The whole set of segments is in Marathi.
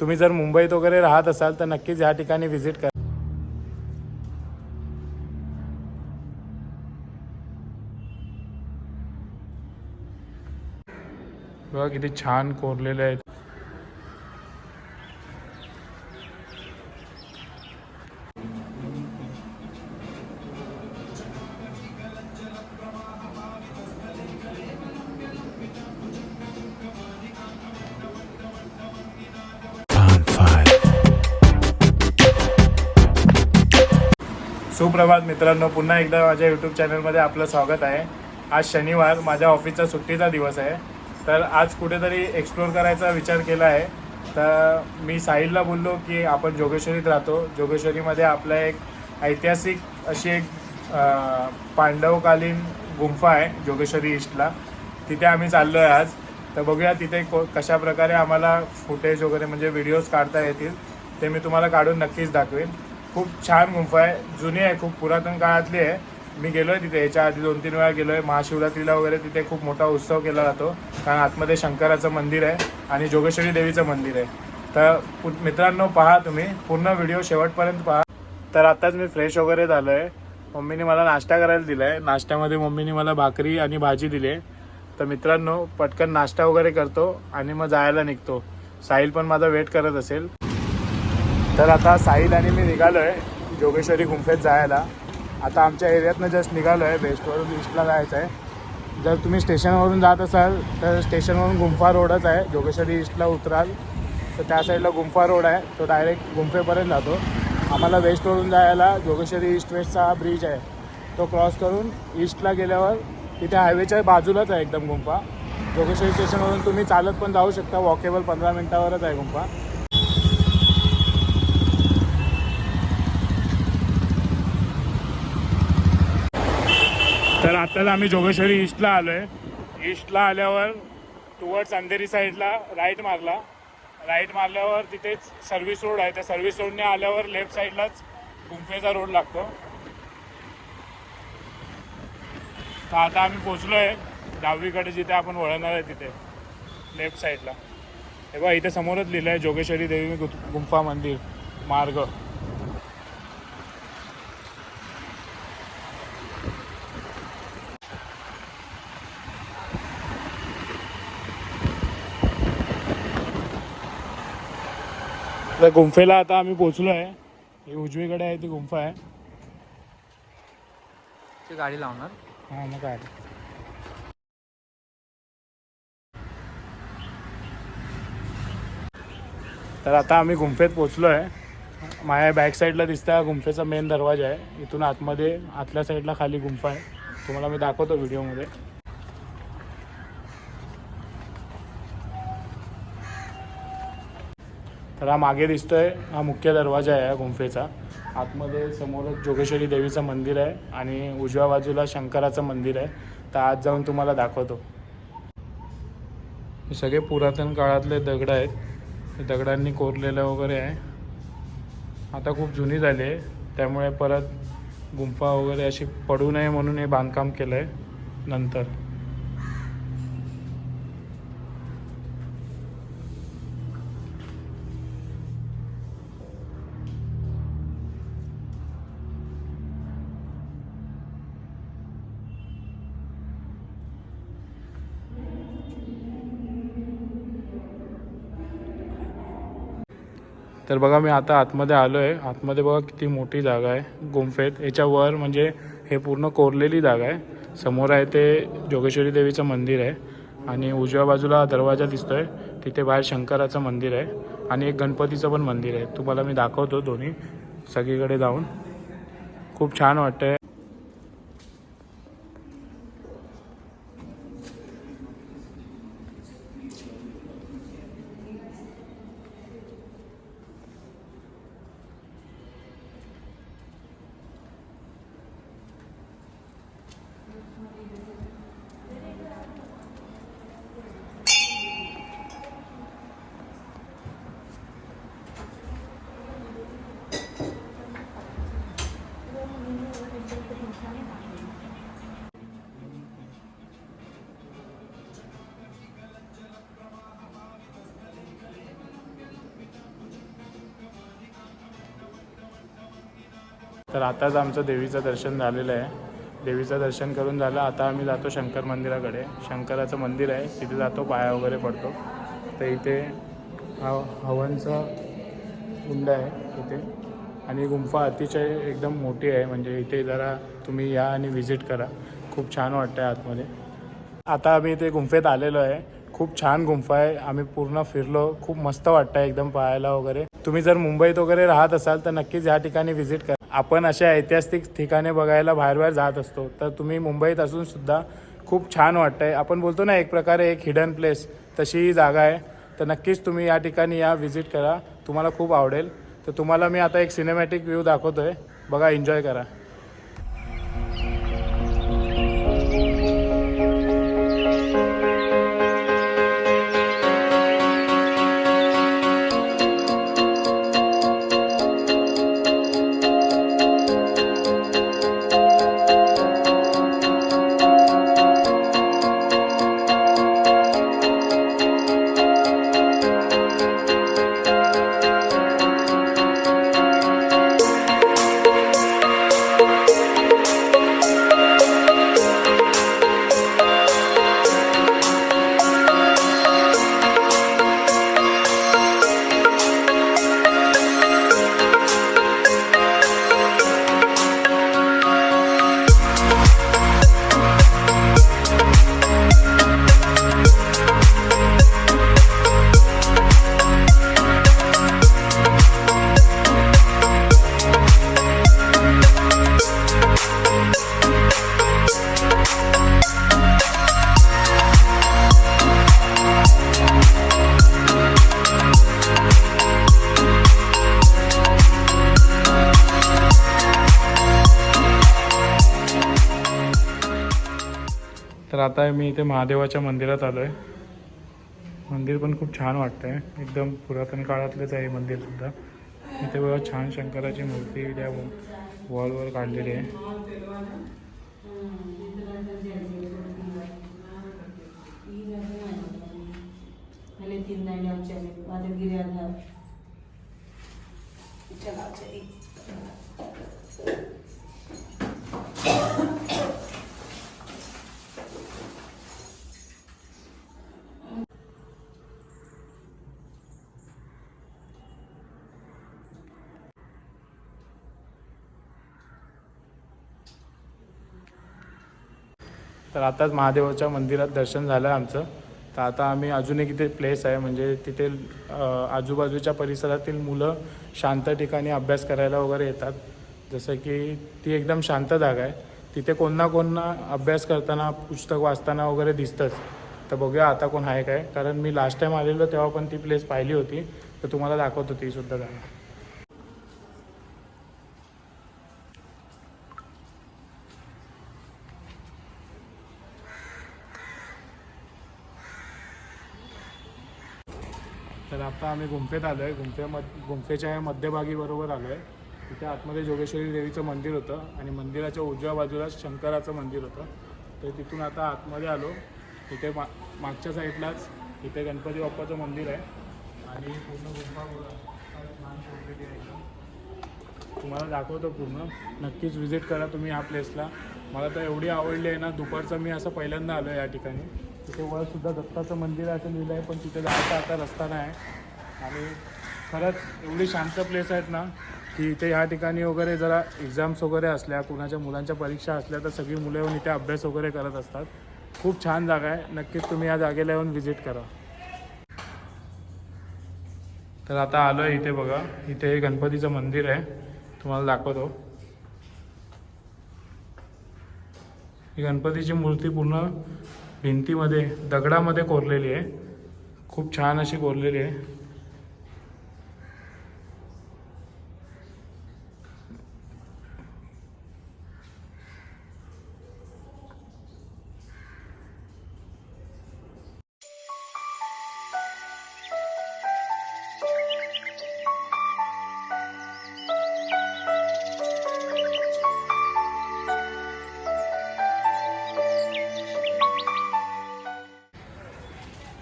तुम्ही जर मुंबईत वगैरे राहत असाल तर नक्कीच ह्या ठिकाणी व्हिजिट करा. बघा किती छान कोरलेले आहेत. सुप्रभात मित्रांनो पुन्हा एकदा माझ्या यूट्यूब चॅनलमध्ये आपलं स्वागत आहे. आज शनिवार माझ्या ऑफिसचा सुट्टीचा दिवस आहे. तर आज कुठेतरी एक्सप्लोर करायचा विचार केला आहे. तर मी साहिलला बोललो की आपण जोगेश्वरीत राहतो. जोगेश्वरीमध्ये आपलं एक ऐतिहासिक अशी एक पांडवकालीन गुंफा आहे जोगेश्वरी ईस्टला तिथे आम्ही चाललो आहे आज. तर बघूया तिथे को कशा प्रकारे आम्हाला फुटेज वगैरे म्हणजे व्हिडिओज काढता येतील ते मी तुम्हाला काढून नक्कीच दाखवेन. खूप छान गुंफा आहे. जुनी आहे खूप पुरातन काळातली आहे. मी गेलो आहे तिथे याच्या आधी दोन तीन वेळा गेलो आहे महाशिवरात्रीला वगैरे तिथे खूप मोठा उत्सव केला जातो. कारण आतमध्ये शंकराचं मंदिर आहे आणि जोगेश्वरी देवीचं मंदिर आहे. तर पु- मित्रांनो पहा तुम्ही. पूर्ण व्हिडिओ शेवटपर्यंत पहा. तर आताच मी फ्रेश वगैरे झालो आहे मम्मीने मला नाश्ता करायला दिला आहे नाश्त्यामध्ये मम्मीने मला भाकरी आणि भाजी दिली. आहे तर मित्रांनो पटकन नाश्ता वगैरे करतो आणि मग जायला निघतो. साहिल पण माझा वेट करत असेल. तर आता साहिल आणि मी निघालो आहे जोगेश्वरी गुंफेत जायला. आता आमच्या एरियातनं जस्ट निघालो आहे वेस्टवरून ईस्टला जायचं आहे जर तुम्ही स्टेशनवरून जात असाल तर स्टेशनवरून गुंफा रोडच आहे. जोगेश्वरी ईस्टला उतराल तर त्या साईडला गुंफा रोड आहे. तो डायरेक्ट गुंफेपर्यंत जातो. आम्हाला वेस्टवरून जायला जोगेश्वरी ईस्ट वेस्टचा हा ब्रिज आहे. तो क्रॉस करून ईस्टला गेल्यावर तिथे हायवेच्या बाजूलाच आहे एकदम गुंफा. जोगेश्वरी स्टेशनवरून तुम्ही चालत पण जाऊ शकता. वॉकेबल पंधरा मिनटावरच आहे गुंफा. तर आत्ताच आम्ही जोगेश्वरी ईस्टला आलो आहे ईस्टला आल्यावर टुवर्ड्स अंधेरी साईडला राईट मारला. राईट मारल्यावर तिथेच सर्व्हिस रोड आहे. त्या सर्व्हिस रोडने आल्यावर लेफ्ट साईडलाच गुंफेचा रोड लागतो. तर आता आम्ही पोचलो आहे डावीकडे जिथे आपण वळणार आहे तिथे लेफ्ट साईडला हे बघा इथे समोरच लिहिलं आहे जोगेश्वरी देवी गु- गुंफा मंदिर मार्ग. तर गुंफेला आता आम्ही पोचलो आहे. ही उजवीकडे आहे ती गुंफा आहे. ती गाडी लावणार? हां मग काय. तर आता आम्ही गुंफेत पोचलो आहे. माझ्या बॅक साईडला दिसतं गुंफेचा मेन दरवाजा आहे. इथून आतमध्ये आतल्या साईडला खाली गुंफा आहे. तुम्हाला मी दाखवतो व्हिडिओमध्ये तर हा मागे दिसतोय हा मुख्य दरवाजा आहे या गुंफेचा. आतमध्ये समोरच जोगेश्वरी देवीचं मंदिर आहे आणि उजव्या बाजूला शंकराचं मंदिर आहे. तर आज जाऊन तुम्हाला दाखवतो. हे सगळे पुरातन काळातले दगड आहेत. हे दगडांनी कोरलेलं वगैरे आहे. आता खूप जुनी झाली आहे. त्यामुळे परत गुंफा वगैरे अशी पडू नये म्हणून हे बांधकाम केलं आहे नंतर. तर बघा मी आता आतमध्ये आलो आहे आतमध्ये बघा किती मोठी जागा आहे गुंफेत. याच्यावर म्हणजे हे पूर्ण कोरलेली जागा आहे. समोर आहे ते जोगेश्वरी देवीचं मंदिर आहे. आणि उजव्या बाजूला दरवाजा दिसतोय. तिथे बाहेर शंकराचं मंदिर आहे. आणि एक गणपतीचं पण मंदिर आहे. तुम्हाला मी दाखवतो दोन्ही सगळीकडे जाऊन. खूप छान वाटतंय. तर आताच आमचं देवीचं दर्शन झालेलं आहे. देवीचं दर्शन करून झालं आता आम्ही जातो शंकर मंदिराकडे. शंकराचं मंदिर आहे तिथे जातो पाया वगैरे पडतो. तर इथे हव हवनचा कुंड आहे इथे. आणि गुंफा अतिशय एकदम मोठी आहे म्हणजे इथे जरा तुम्ही या आणि व्हिजिट करा. खूप छान वाटतं आहे आतमध्ये. आता आम्ही इथे गुंफेत आलेलो आहे. खूप छान गुंफा आहे. आम्ही पूर्ण फिरलो. खूप मस्त वाटतं आहे एकदम पाहायला वगैरे. तुम्ही जर मुंबईत वगैरे राहत असाल तर नक्कीच या ठिकाणी व्हिजिट करा. आपण अशा ऐतिहासिक ठिकाणे बघायला बाहेर बाहेर जात असतो तर तुम्ही मुंबईत असून सुद्धा खूप छान वाटतं आहे आपण बोलतो ना एक प्रकारे एक हिडन प्लेस तशी ही जागा आहे. तर नक्कीच तुम्ही या ठिकाणी या व्हिजिट करा. तुम्हाला खूप आवडेल. तर तुम्हाला मी आता एक सिनेमॅटिक व्ह्यू आहे बघा एन्जॉय करा. आता मी इथे महादेवाच्या मंदिरात आलो आहे मंदिर पण खूप छान वाटतंय. एकदम पुरातन काळातलंच आहे मंदिर सुद्धा. इथे बघा छान शंकराची मूर्ती त्या वॉलवर काढलेली आहे. तीन तर आताच महादेवाच्या मंदिरात दर्शन झालं आमचं. तर आता आम्ही अजून एक इथे प्लेस आहे म्हणजे तिथे आजूबाजूच्या परिसरातील मुलं शांत ठिकाणी अभ्यास करायला वगैरे येतात. जसं की ती एकदम शांत जागा आहे. तिथे कोण ना कोण ना अभ्यास करताना पुस्तक वाचताना वगैरे दिसतंच. तर बघूया आता कोण आहे काय. कारण मी लास्ट टाईम आलेलो तेव्हा पण ती प्लेस पाहिली होती. तर तुम्हाला दाखवतो ती सुद्धा जागा. तर आता आम्ही गुंफेत आलो आहे गुंफेमध गुंफेच्या मध्यभागी बरोबर आलो आहे तिथे आतमध्ये जोगेश्वरी देवीचं मंदिर होतं आणि मंदिराच्या उजव्या बाजूला शंकराचं मंदिर होतं. तर तिथून आता आतमध्ये आलो. तिथे मा मागच्या साईडलाच इथे गणपती बाप्पाचं मंदिर आहे. आणि पूर्ण गुंफा तुम्हाला दाखवतो पूर्ण. नक्कीच व्हिजिट करा तुम्ही ह्या प्लेसला मला तर एवढी आवडली आहे ना दुपारचं मी असं पहिल्यांदा आलो या ठिकाणी. तिथे वळसुद्धा दत्ताचं मंदिर आहे असं लिहिलं आहे पण तिथे जायचा आता रस्ता नाही. आणि खरंच एवढी शांत प्लेस आहेत ना की इथे या ठिकाणी वगैरे जरा एक्झाम्स वगैरे असल्या कुणाच्या मुलांच्या परीक्षा असल्या तर सगळी मुलं येऊन इथे अभ्यास वगैरे करत असतात. खूप छान जागा आहे. नक्कीच तुम्ही या जागेला येऊन व्हिजिट करा. तर आता आलो आहे इथे बघा. इथे हे गणपतीचं मंदिर आहे. तुम्हाला दाखवतो. ही गणपतीची मूर्ती पूर्ण भिंतीमध्ये दगडामध्ये कोरलेली आहे. खूप छान अशी कोरलेली आहे.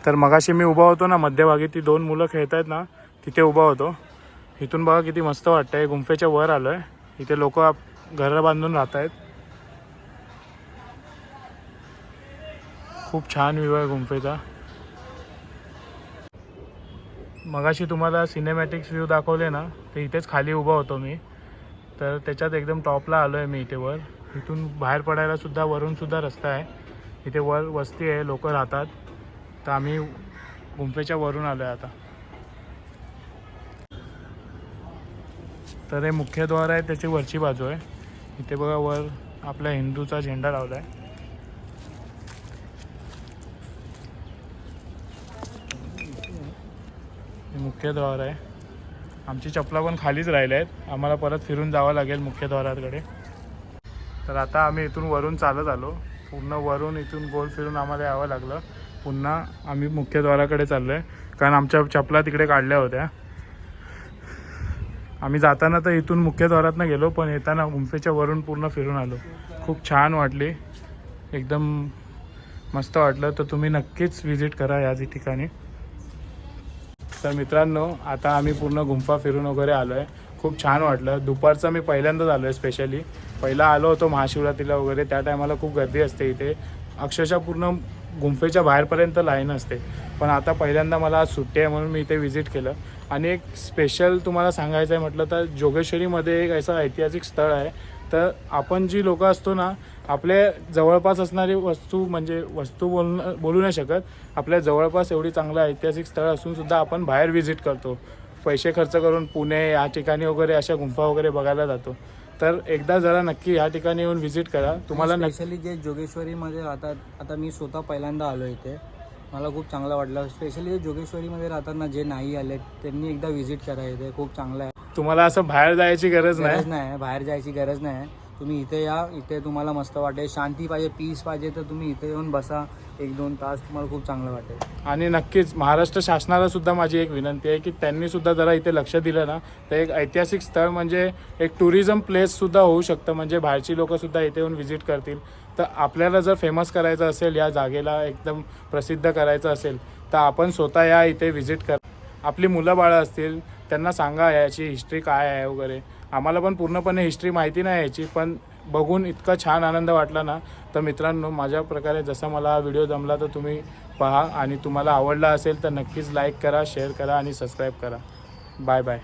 तर मगाशी मी उभा होतो ना मध्यभागी ती दोन मुलं खेळत आहेत ना तिथे उभा होतो. इथून बघा किती मस्त वाटतंय. गुंफेच्या वर आलो आहे इथे लोक घरं बांधून राहत आहेत खूप छान व्ह्यू आहे गुंफेचा. मगाशी तुम्हाला सिनेमॅटिक्स व्ह्यू दाखवले ना तर इथेच खाली उभा होतो मी. तर त्याच्यात एकदम टॉपला आलो आहे मी इथे वर. इथून बाहेर पडायला सुद्धा वरून सुद्धा रस्ता आहे. इथे वर वस्ती आहे लोक राहतात. तर आम्ही गुंफेच्या वरून आलो आहे आता. तर हे मुख्य द्वार आहे त्याची वरची बाजू आहे. इथे बघा वर आपल्या हिंदूचा झेंडा लावला आहे हे मुख्य द्वार आहे. आमची चपला पण खालीच राहिल्या आहेत. आम्हाला परत फिरून जावं लागेल मुख्य द्वाराकडे. तर आता आम्ही इथून वरून चालत आलो. पूर्ण वरून इथून गोल फिरून आम्हाला यावं लागलं. पुन्हा आम्ही मुख्यद्वाराकडे चाललो आहे कारण आमच्या चपला तिकडे काढल्या होत्या. आम्ही जाताना तर इथून मुख्यद्वारातनं गेलो पण येताना गुंफेच्या वरून पूर्ण फिरून आलो. खूप छान वाटली. एकदम मस्त वाटलं. तर तुम्ही नक्कीच व्हिजिट करा या ठिकाणी. तर मित्रांनो आता आम्ही पूर्ण गुंफा फिरून वगैरे आलो आहे खूप छान वाटलं. दुपारचं मी पहिल्यांदाच आलो आहे स्पेशली पहिला आलो होतो महाशिवरात्रीला वगैरे. त्या टायमाला खूप गर्दी असते इथे. अक्षरशः पूर्ण गुंफेच्या बाहेरपर्यंत लाईन असते. पण आता पहिल्यांदा मला आज सुट्टी आहे म्हणून मी इथे व्हिजिट केलं. आणि एक स्पेशल तुम्हाला सांगायचं आहे म्हटलं तर जोगेश्वरीमध्ये एक असं ऐतिहासिक स्थळ आहे. तर आपण जी लोक असतो ना आपल्या जवळपास असणारी वस्तू म्हणजे वस्तू बोल बोलू नाही शकत. आपल्या जवळपास एवढी चांगलं ऐतिहासिक स्थळ असूनसुद्धा आपण बाहेर व्हिजिट करतो. पैसे खर्च करून पुणे या ठिकाणी वगैरे अशा गुंफा वगैरे बघायला जातो. तर एकदा जरा नक्की या ठिकाणी येऊन व्हिजिट करा. तुम्हाला स्पेशली जे जोगेश्वरीमध्ये राहतात आता मी स्वतः पहिल्यांदा आलो इथे. मला खूप चांगलं वाटलं. स्पेशली जे जोगेश्वरीमध्ये राहतात ना जे नाही आले त्यांनी एकदा व्हिजिट करा इथे. खूप चांगलं आहे. तुम्हाला असं बाहेर जायची गरज नाही. गरज नाही बाहेर जायची गरज नाही तुम्ही इथे या इथे तुम्हाला मस्त वाटेल. शांती पाहिजे पीस पाहिजे तर तुम्ही इथे येऊन बसा. एक दोन तास तुम्हाला खूप चांगलं वाटेल. आणि नक्कीच महाराष्ट्र शासनाला सुद्धा माझी एक विनंती आहे की त्यांनी सुद्धा जरा इथे लक्ष दिलं ना तर एक ऐतिहासिक स्थळ म्हणजे एक टुरिझम प्लेस सुद्धा होऊ शकतं. म्हणजे बाहेरची लोक सुद्धा इथे येऊन व्हिजिट करतील. तर आपल्याला जर फेमस करायचं असेल या जागेला एकदम प्रसिद्ध करायचं असेल तर आपण स्वतः या इथे व्हिजिट कर आपली मुलं बाळं असतील त्यांना सांगा याची हिस्ट्री काय आहे वगैरे. आम्हाला पण पूर्णपणे हिस्ट्री माहिती नाही याची पण बघून इतका छान आनंद वाटला ना. तर मित्रांनो माझ्या प्रकारे जसा मला हा व्हिडिओ जमला तर तुम्ही पहा. आणि तुम्हाला आवडला असेल तर नक्कीच लाईक करा शेअर करा आणि सबस्क्राईब करा. Bye bye